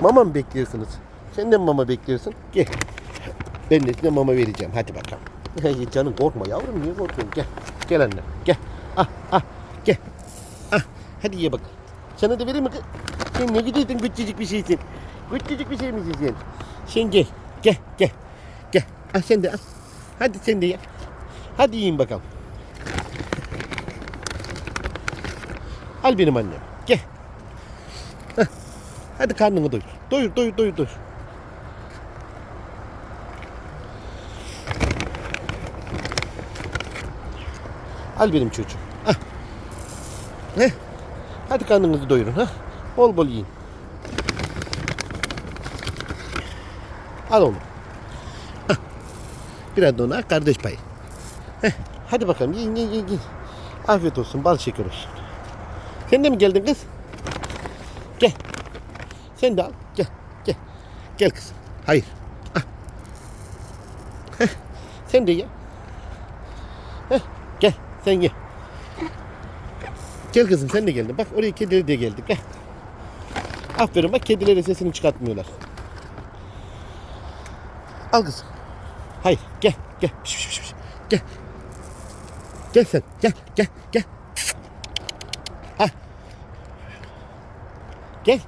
Mama mı bekliyorsunuz? Sen de mi mama bekliyorsun? Gel. Ben de size mama vereceğim. Hadi bakalım. Canım korkma yavrum. Niye korkuyorsun? Gel. Gel anne. Gel. Ah ah. Gel. Ah. Hadi ye bak. Sana da vereyim mi? Sen ne gidiyorsun küçücük bir şeysin. Küçücük bir şey misin sen? Sen gel. Gel. Gel. Gel. Ah sen de al. Hadi sen de ye. Hadi yiyin bakalım. Al benim annem. Gel. Hah. Hadi karnını doyur. Doyur, doyur, doyur, doyur. Al benim çocuğum. Ah. Heh. Hadi karnınızı doyurun. Ha? Bol bol yiyin. Al oğlum. Hah. Biraz da ona kardeş payı. Heh. Hadi bakalım yiyin yiyin yiyin. Afiyet olsun, bal şeker olsun. Sen de mi geldin kız? Gel. Sen de al. Gel. Gel. Gel kızım. Hayır. Ah. Heh. Sen de ye. Heh. Gel. Sen ye. Gel kızım sen de geldin. Bak oraya kedileri de geldik. Gel. Aferin bak kedileri sesini çıkartmıyorlar. Al kızım. Hayır gel gel. Piş, piş, piş. Gel. Gel sen. Gel gel gel. Ha. Gel.